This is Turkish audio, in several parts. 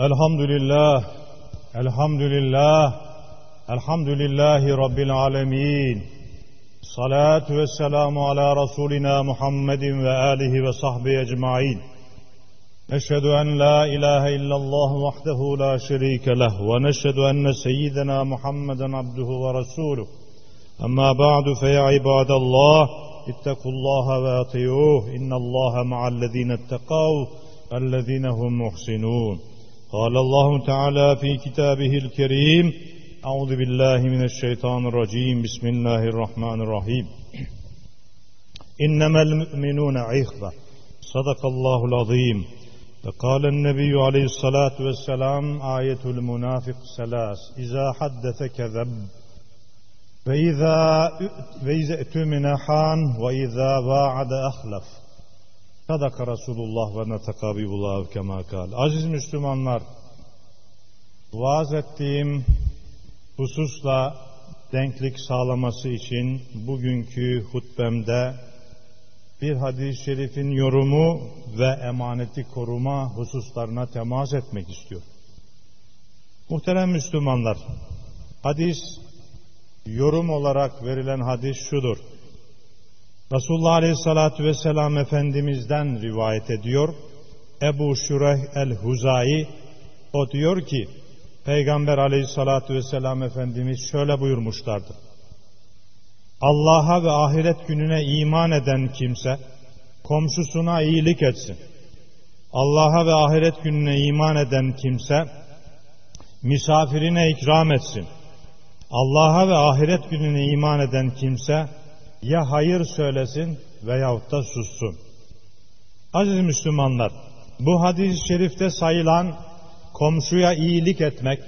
الحمد لله الحمد لله الحمد لله رب العالمين صلاة والسلام على رسولنا محمد وآله وصحبه أجمعين نشهد أن لا إله إلا الله وحده لا شريك له ونشهد أن سيدنا محمدا عبده ورسوله أما بعد فيا عباد الله اتقوا الله وأطيعوه إن الله مع الذين اتقوا الذين هم محسنون قال الله تعالى في كتابه الكريم أعوذ بالله من الشيطان الرجيم. بسم الله الرحمن الرحيم. إنما المؤمنون عخبة صدق الله العظيم. فقال النبي عليه الصلاة والسلام آية المنافق ثلاث إذا حدث كذب وإذا وإذا اؤتمن خان وإذا vaad أخلف. Sadaka Resulullah ve netekabibullah kema kal. Aziz Müslümanlar, vaaz ettiğim hususla denklik sağlaması için bugünkü hutbemde bir hadis-i şerifin yorumu ve emaneti koruma hususlarına temas etmek istiyorum. Muhterem Müslümanlar, hadis yorum olarak verilen hadis şudur. Resulullah Aleyhisselatü Vesselam Efendimiz'den rivayet ediyor. Ebu Şureh el-Huzai o diyor ki Peygamber Aleyhisselatü Vesselam Efendimiz şöyle buyurmuşlardı. Allah'a ve ahiret gününe iman eden kimse komşusuna iyilik etsin. Allah'a ve ahiret gününe iman eden kimse misafirine ikram etsin. Allah'a ve ahiret gününe iman eden kimse ya hayır söylesin veyahut da sussun. Aziz Müslümanlar, bu hadis-i şerifte sayılan komşuya iyilik etmek,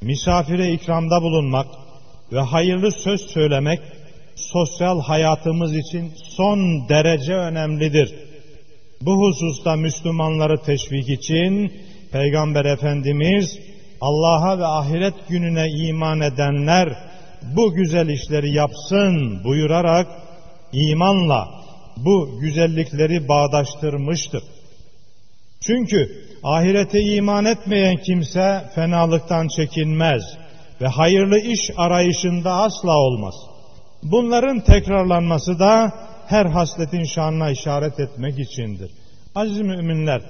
misafire ikramda bulunmak ve hayırlı söz söylemek sosyal hayatımız için son derece önemlidir. Bu hususta Müslümanları teşvik için Peygamber Efendimiz Allah'a ve ahiret gününe iman edenler bu güzel işleri yapsın buyurarak imanla bu güzellikleri bağdaştırmıştır. Çünkü ahirete iman etmeyen kimse fenalıktan çekinmez ve hayırlı iş arayışında asla olmaz. Bunların tekrarlanması da her hasletin şanına işaret etmek içindir. Aziz müminler,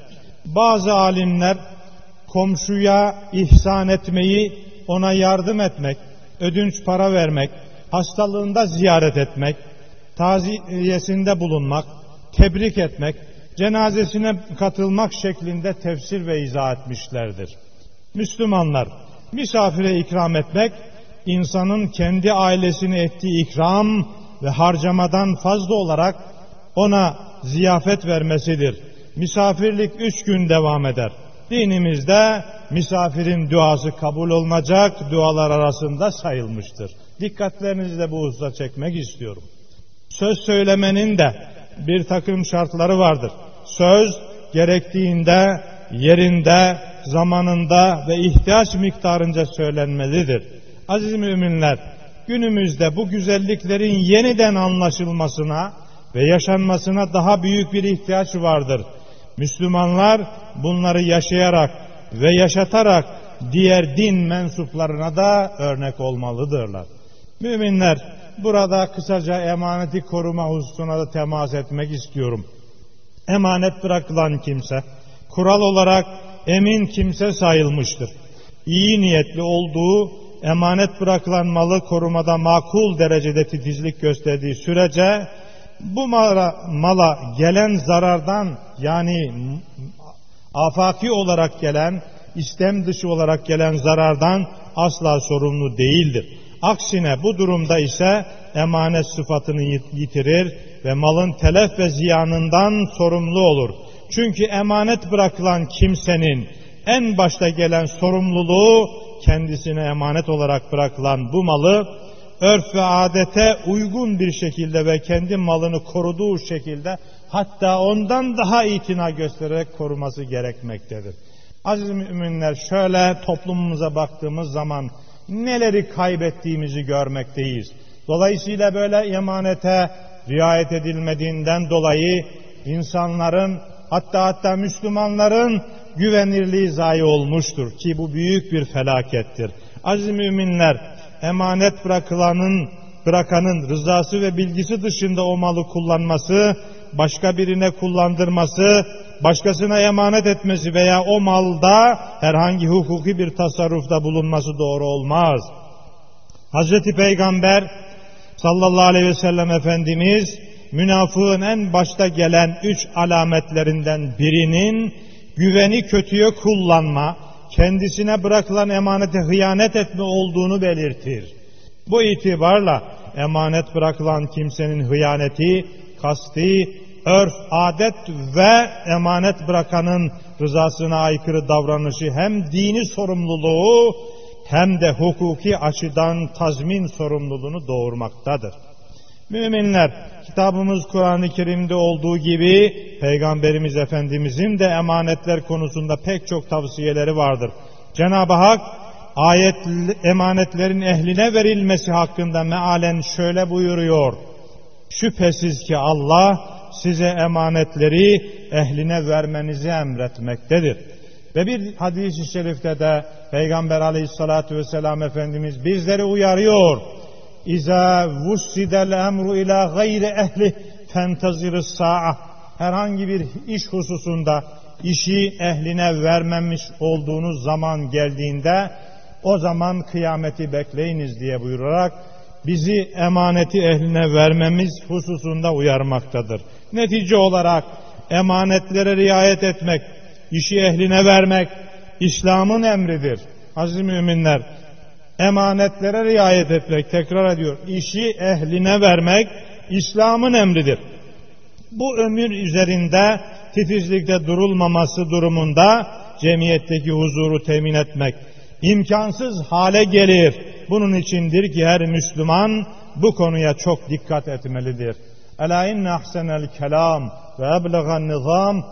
bazı alimler komşuya ihsan etmeyi, ona yardım etmek, ödünç para vermek, hastalığında ziyaret etmek, taziyesinde bulunmak, tebrik etmek, cenazesine katılmak şeklinde tefsir ve izah etmişlerdir. Müslümanlar, misafire ikram etmek, insanın kendi ailesine ettiği ikram ve harcamadan fazla olarak ona ziyafet vermesidir. Misafirlik üç gün devam eder. Dinimizde misafirin duası kabul olmayacak dualar arasında sayılmıştır. Dikkatlerinizi de bu hususa çekmek istiyorum. Söz söylemenin de bir takım şartları vardır. Söz gerektiğinde, yerinde, zamanında ve ihtiyaç miktarınca söylenmelidir. Aziz müminler, günümüzde bu güzelliklerin yeniden anlaşılmasına ve yaşanmasına daha büyük bir ihtiyaç vardır. Müslümanlar bunları yaşayarak ve yaşatarak diğer din mensuplarına da örnek olmalıdırlar. Müminler burada kısaca emaneti koruma hususuna da temas etmek istiyorum. Emanet bırakılan kimse kural olarak emin kimse sayılmıştır. İyi niyetli olduğu emanet bırakılan malı korumada makul derecede titizlik gösterdiği sürece bu mala, mala gelen zarardan yani afaki olarak gelen, istem dışı olarak gelen zarardan asla sorumlu değildir. Aksine bu durumda ise emanet sıfatını yitirir ve malın telef ve ziyanından sorumlu olur. Çünkü emanet bırakılan kimsenin en başta gelen sorumluluğu kendisine emanet olarak bırakılan bu malı örf ve adete uygun bir şekilde ve kendi malını koruduğu şekilde hatta ondan daha itina göstererek koruması gerekmektedir. Aziz müminler şöyle toplumumuza baktığımız zaman neleri kaybettiğimizi görmekteyiz. Dolayısıyla böyle emanete riayet edilmediğinden dolayı insanların hatta hatta Müslümanların güvenirliği zayi olmuştur ki bu büyük bir felakettir. Aziz müminler, emanet bırakılanın bırakanın rızası ve bilgisi dışında o malı kullanması, başka birine kullandırması, başkasına emanet etmesi veya o malda herhangi hukuki bir tasarrufta bulunması doğru olmaz. Hazreti Peygamber sallallahu aleyhi ve sellem Efendimiz münafığın en başta gelen üç alametlerinden birinin güveni kötüye kullanma, kendisine bırakılan emanete hıyanet etme olduğunu belirtir. Bu itibarla emanet bırakılan kimsenin hıyaneti, kasti, örf, adet ve emanet bırakanın rızasına aykırı davranışı hem dini sorumluluğu hem de hukuki açıdan tazmin sorumluluğunu doğurmaktadır. Müminler, kitabımız Kur'an-ı Kerim'de olduğu gibi Peygamberimiz Efendimizin de emanetler konusunda pek çok tavsiyeleri vardır. Cenab-ı Hak ayet emanetlerin ehline verilmesi hakkında mealen şöyle buyuruyor. Şüphesiz ki Allah size emanetleri ehline vermenizi emretmektedir. Ve bir hadis-i şerifte de Peygamber aleyhissalatü vesselam Efendimiz bizleri uyarıyor. İza vussidel emru ila gayri ehli fentazirus sa'a. Herhangi bir iş hususunda işi ehline vermemiş olduğunuz zaman geldiğinde o zaman kıyameti bekleyiniz diye buyurarak bizi emaneti ehline vermemiz hususunda uyarmaktadır. Netice olarak emanetlere riayet etmek, işi ehline vermek İslam'ın emridir. Aziz müminler, emanetlere riayet etmek, tekrar ediyor, işi ehline vermek İslam'ın emridir. Bu ömür üzerinde titizlikte durulmaması durumunda cemiyetteki huzuru temin etmek imkansız hale gelir. Bunun içindir ki her Müslüman bu konuya çok dikkat etmelidir. Ela inne ahsenel kelam ve eblegan nizam